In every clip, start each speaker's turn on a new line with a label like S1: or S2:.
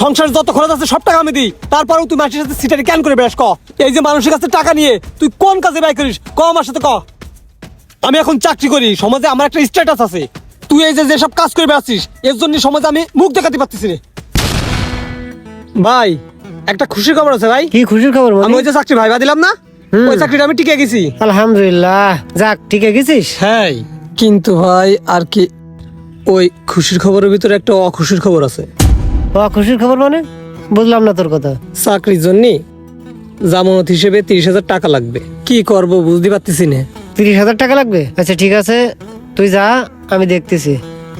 S1: সংসার যত খরচ আছে সব টাকা আমি দিই। তারপরেও তুই মানুষের সাথে সিটারি ক্যান করে বেড়াস ক? এই যে মানুষের কাছে টাকা নিয়ে তুই কোন কাজে ব্যয় করিস ক আমার সাথে ক? আমি এখন চাকরি করি সমাজে আমার একটা স্ট্যাটাস আছে। তুই এই যে যেসব কাজ করে বেড়াচ্ছিস এর জন্য সমাজে আমি মুখ দেখাতে পারতেছি না। ভাই একটা খুশির খবর আছে ভাই।
S2: কি খুশির খবর
S1: আমি ওই যে চাকরি ভাইবা দিলাম না? ওই চাকরিটা আমি টিকে গেছি।
S2: আলহামদুলিল্লাহ। যাক টিকে গেছিস?
S1: হ্যাঁ কিন্তু ভাই আর কি ওই খুশির খবরের ভিতরে একটা অখুশির খবর আছে।
S2: খুশির খবর মানে? বুঝলাম না তোর কথা।
S1: চাকরির জন্য জামানত হিসেবে তিরিশ হাজার টাকা লাগবে। কি করব বুঝতে পারতেছি না।
S2: তিরিশ হাজার টাকা লাগবে? আচ্ছা ঠিক আছে। তুই যা আমি দেখতেছি।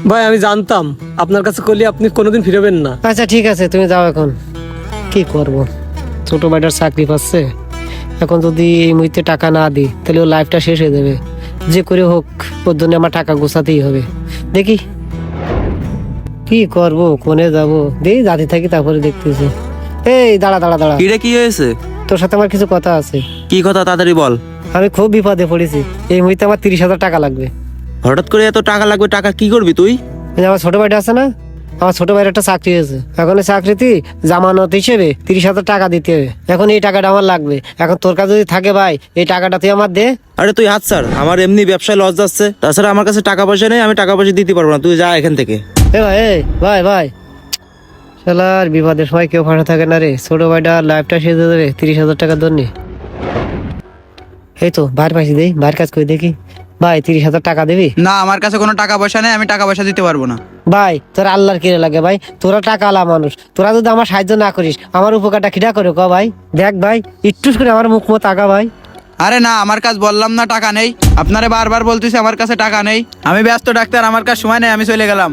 S1: ভাই আমি জানতাম। আপনার কাছে করলে আপনি কোনোদিন ফিরবেন না।
S2: আচ্ছা ঠিক আছে তুমি যাও এখন। কি করব? ছোট ভাইটার চাকরি পাচ্ছে। এখন যদি এই মুহূর্তে টাকা না দিই তাহলে ও লাইফটা শেষ হয়ে যাবে। যে করে হোক ওর জন্য আমার টাকা গোছাতেই হবে। দেখি। কি করব কোনে যাব? দেই জাতি থাকি তারপরে দেখতেছি। এই দাঁড়া দাঁড়া দাঁড়া।
S3: কিরে কি হয়েছে?
S2: তোর সাথে আমার কিছু কথা আছে।
S3: কি কথা তাড়াতাড়ি বল।
S2: আমি খুব বিপদে পড়েছি। এই মুহূর্তে আমার তিরিশ হাজার টাকা লাগবে।
S3: হঠাৎ করে এত টাকা লাগবে টাকা কি করবি তুই?
S2: এই যে আমার ছোট ভাইটা আছে না আমার ছোট ভাইয়ের একটা চাকরি হয়েছে। এখন এই চাকরিতে জামানত হিসেবে তিরিশ হাজার টাকা দিতে হবে। এখন এই টাকাটা আমার লাগবে। এখন তোর কাছে যদি থাকে ভাই এই টাকাটা তুই আমার দে।
S3: আরে তুই হাত স্যার আমার এমনি ব্যবসায় লস যাচ্ছে। তাছাড়া আমার কাছে টাকা পয়সা নেই আমি টাকা পয়সা দিতে পারব না। তুই যা এখান থেকে।
S2: এ ভাই এই ভাই ভাই। শালার বিপদের সময় কেউ ফাঁসা থাকে না রে। ছোট ভাইটা লাইফটা সেজে দেবে তিরিশ হাজার টাকা দরনি এই তো বাইর পাইছি দেই বাইর কাজ করে দেখি। ভাই তিরিশ হাজার টাকা দিবি?
S4: না আমার কাছে কোনো টাকা পয়সা নেই আমি টাকা পয়সা দিতে পারব না।
S2: ভাই তোরা আল্লাহর কিরে লাগে ভাই? তোরা টাকা আলা মানুষ। তোরা যদি আমার সাহায্য না করিস আমার উপকারটা খিটা করে ক ভাই? দেখ ভাই একটু করে আমার মুখ মতো আগা ভাই।
S4: আরে না আমার কাছে বললাম না টাকা নেই। আপনারে বারবার বলতেছি আমার কাছে টাকা নেই। আমি ব্যস্ত ডাক্তার আমার কাছে সময় নেই আমি চলে গেলাম।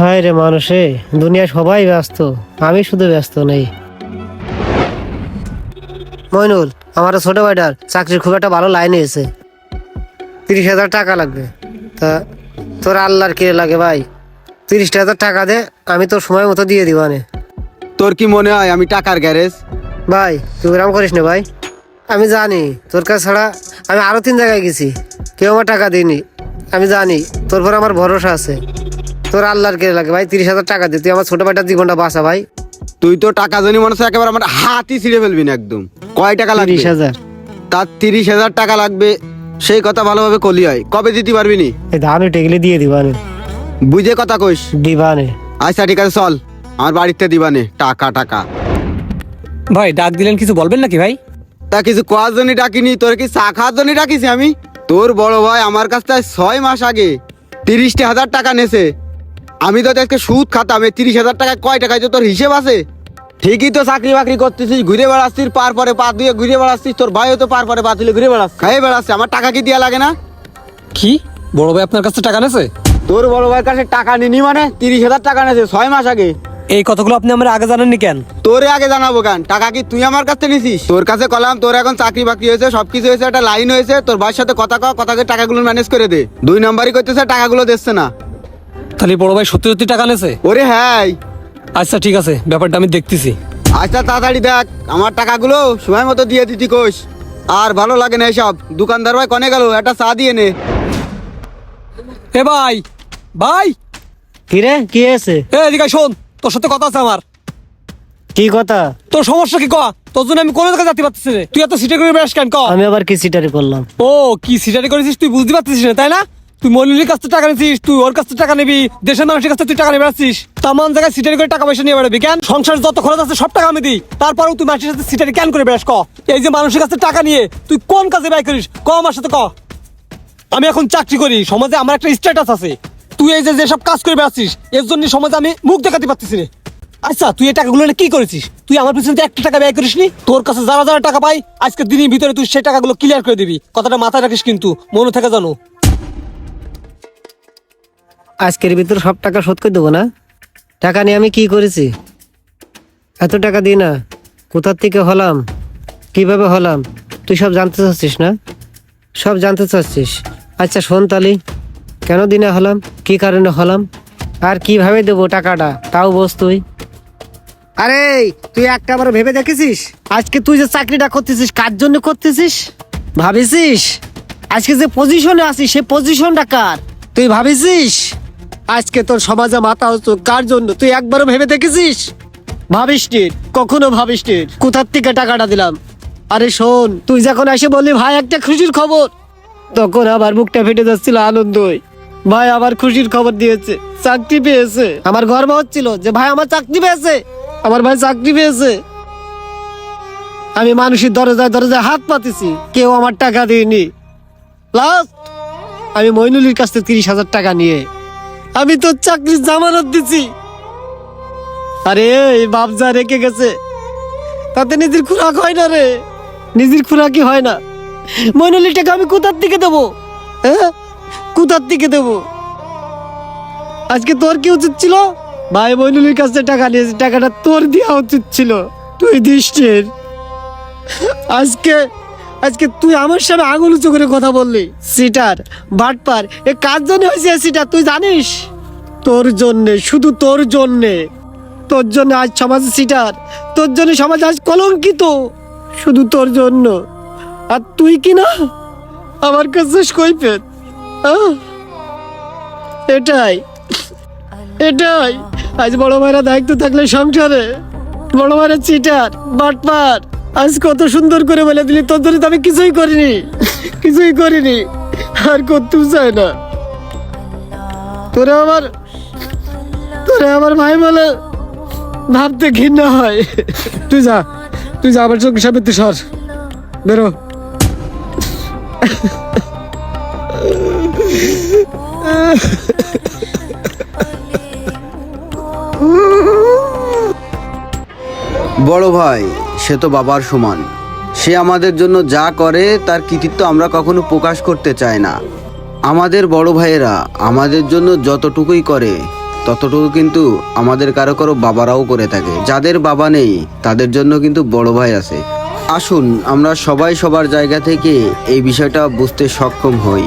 S2: হায় রে মানুষে দুনিয়া সবাই ব্যস্ত আমি শুধু ব্যস্ত নেই। মইনুল আমার ছোট ভাইটার চাকরির খুব একটা ভালো লাইন এসে তিরিশ হাজার টাকা লাগবে। তা তোর আল্লাহর কিরে লাগে ভাই? তিরিশ হাজার টাকা দে আমি তোর সময় মতো দিয়ে দিবানে
S5: তোর কি মনে হয় আমি টাকার গ্যারেজ?
S2: ভাই তুই গ্রাম করিস না ভাই। আমি জানি তোর কাছে ছাড়া আমি আরও তিন জায়গায় গেছি। কেউ আমার টাকা দিইনি আমি জানি তোর পর আমার ভরসা আছে। তোর আল্লাহর কে লাগে ভাই? তিরিশ হাজার টাকা দে। তুই আমার ছোট ভাইটার জীবনটা বাঁচা ভাই।
S5: তুই তো টাকা জানি মনে হচ্ছে একেবারে আমার হাতই ছিঁড়ে ফেলবি না একদম। কয় টাকা লাগবে?
S2: তিরিশ হাজার।
S5: তার তিরিশ হাজার টাকা লাগবে সেই কথা ভালোভাবে কলি হয়। কবে দিতে পারবি নি?
S2: এই ধান টেগলে দিয়ে দিবানে।
S5: বুঝে কথা কইস।
S2: দিবানে।
S5: আচ্ছা ঠিক আছে চল। আমার বাড়িতে দিবানে। টাকা টাকা।
S1: ভাই ডাক দিলেন কিছু বলবেন নাকি ভাই?
S5: তা কিছু কোয়ার জন্য ডাকিনি? তোর কি চা খাওয়ার জন্য ডাকিছি আমি? তোর বড় ভাই আমার কাছ থেকে ছয় মাস আগে তিরিশটা হাজার টাকা নেছে। আমি তো আজকে সুদ খাতাম এই তিরিশ হাজার টাকা কয় টাকায় তো তোর হিসেব আছে? ঠিকই তো চাকরি বাকরি করতেছিস ঘুরে বেড়াচ্ছিস পার পরে পা দিয়ে ঘুরে বেড়াচ্ছিস তোর ভাইও তো পার পরে পা তুলে ঘুরে বেড়াচ্ছে। খাই বেড়াচ্ছে। আমার টাকা কি দেওয়া লাগে না?
S1: কি? বড় ভাই আপনার কাছে টাকা নেছে?
S5: তোর বড় ভাইয়ের কাছে টাকা নিনি মানে তিরিশ হাজার টাকা নেছে ছয় মাস আগে।
S1: এই কথাগুলো আপনি আমার আগে জানেননি কেন?
S5: তোরে আগে জানাব কেন? টাকা কি তুই আমার কাছে নিছিস? তোর কাছে কলাম তোর এখন চাকরি বাকরি হয়েছে সবকিছু হয়েছে একটা লাইন হয়েছে তোর ভাইয়ের সাথে কথা কয় কথাকে টাকাগুলো ম্যানেজ করে দে। দুই নাম্বারই করতেছে টাকাগুলো দিচ্ছে না।
S1: তাহলে বড় ভাই সত্যি সত্যি টাকা নেছে?
S5: ওরে হ্যাঁ
S1: আচ্ছা ঠিক আছে ব্যাপারটা আমি দেখতেছি।
S5: আচ্ছা তাড়াতাড়ি দেখ আমার টাকাগুলো সময় মতো দিয়ে দিতি কোষ আর ভালো লাগে না এসব। দোকানদার ভাই কনে গেল একটা চা দিয়ে নে।
S1: এ ভাই ভাই।
S2: কি রে কি আছে
S1: এ এদিকে শোন তোর সাথে কথা আছে আমার।
S2: কি কথা?
S1: তোর সমস্যা কি ক? তোর জন্য আমি কোনো জায়গায় যেতে পারতেছি না তুই এত সিটারি করে বেশ কেন ক?
S2: আমি আবার কি সিটারি করলাম?
S1: ও কি সিটারি করেছিস তুই বুঝতে পারছিস না তাই না? তুই মলিনীর কাছ থেকে টাকা নিছিস, তুই ওর কাছ থেকে টাকা নিবি, দেশের মানুষের কাছ থেকে তুই টাকা নিয়ে বেড়াচ্ছিস। তামান জায়গায় সিটারি করে টাকা পয়সা নিয়ে বেড়াবি কেন সংসার যত খরচ আছে, সব টাকা আমি দিই। তারপরেও তুই মানুষের সাথে সিটারি কেন করে বেড়াস ক? এই যে মানুষের কাছে টাকা নিয়ে তুই কোন কাজে ব্যয় করিস? ক আমার সাথে ক। আমি এখন চাকরি করি, সমাজে আমার একটা স্ট্যাটাস আছে। তুই এই যে যেসব কাজ করে বেড়াচ্ছিস, এর জন্য সমাজে আমি মুখ দেখাতে পারতেছি না আচ্ছা তুই এই টাকাগুলো কি করেছিস? তুই আমার পিছনে একটা টাকা ব্যয় করিস নি তোর কাছে যারা যারা টাকা পাই আজকে দিনের ভিতরে তুই সেই টাকাগুলো ক্লিয়ার করে দিবি। কথাটা মাথায় রাখিস কিন্তু, মনে থাকে জানো।
S2: আজকের ভিতর সব টাকা শোধ করে দেবো না। টাকা নিয়ে আমি কি করেছি? এত টাকা দিই না। কোথার থেকে হলাম? কীভাবে হলাম? তুই সব জানতে চাচ্ছিস না? সব জানতে চাচ্ছিস। আচ্ছা শোন তালি, কেন দিনে হলাম? কি কারণে হলাম? আর কীভাবে দেবো টাকাটা? তাও বস তুই। আরে, তুই একটা আবার ভেবে দেখেছিস? আজকে তুই যে চাকরিটা করতেছিস, কার জন্য করতেছিস? ভাবিছিস? আজকে যে পজিশনে আছিস, সে পজিশনটা কার? তুই ভাবিছিস? আজকে তোর সমাজে মাথা হতো কার জন্য? তুই একবারও ভেবে দেখেছিস? ভাবিস কখনো ভাবিস কোথার থেকে টাকাটা দিলাম? আরে শোন, তুই যখন এসে বললি, ভাই, একটা খুশির খবর, তখন আবার মুখটা ফেটে যাচ্ছিল আনন্দই। ভাই আবার খুশির খবর দিয়েছে, চাকরি পেয়েছে। আমার গর্ব হচ্ছিল যে, ভাই, আমার চাকরি পেয়েছে, আমার ভাই চাকরি পেয়েছে। আমি মানুষের দরজায় দরজায় হাত পাতিছি, কেউ আমার টাকা দিইনি লাস্ট আমি মইনুলির কাছ থেকে তিরিশ হাজার টাকা নিয়ে আমি তোর চাকরির জামানত দিছি। আরে, এই বাপজা রেখে গেছে, তাতে নিজের খুরাক হয় না রে। নিজের খুরাকি হয় না। মইনুলির টাকা আমি কোথার থেকে দেবো? হ্যাঁ? কোথার থেকে দেবো? আজকে তোর কি উচিত ছিল? ভাই মইনুলির কাছ টাকা নিয়েছে, টাকাটা তোর দেওয়া উচিত ছিল। তুই দৃষ্টির আজকে আজকে তুই আমার সামনে আঙুল উঁচু করে কথা বললি। সিটার, বাটপার, এ কার জন্য হয়েছে সিটার, তুই জানিস? তোর জন্যে, শুধু তোর জন্যে। তোর জন্য আজ সমাজ সিটার, তোর জন্য সমাজ আজ কলঙ্কিত। শুধু তোর জন্য। আর তুই কি না? আমার কাছে কৈফেত? এটাই। এটাই। আজ বড় ভাইরা দায়িত্ব থাকলে সংসারে। বড় ভাইরা চিটার বাটপার। আজ কত সুন্দর করে বলে দিলি, তোর তো আমি কিছুই করিনি। কিছুই করিনি। আর করতেও চাই না। তোরা আমার তোরা আমার ভাই বলে ভাবতে ঘৃণা হয়। তুই যা তুই যা আমার চোখের সামনে তুই সর। বেরো।
S5: বড় ভাই, সে তো বাবার সমান। সে আমাদের জন্য যা করে, তার কৃতিত্ব আমরা কখনো প্রকাশ করতে চাই না। আমাদের বড় ভাইয়েরা আমাদের জন্য যতটুকুই করে, ততটুকু কিন্তু আমাদের কারও কারও বাবারাও করে থাকে। যাদের বাবা নেই, তাদের জন্য কিন্তু বড় ভাই আছে। আসুন, আমরা সবাই সবার জায়গা থেকে এই বিষয়টা বুঝতে সক্ষম হই।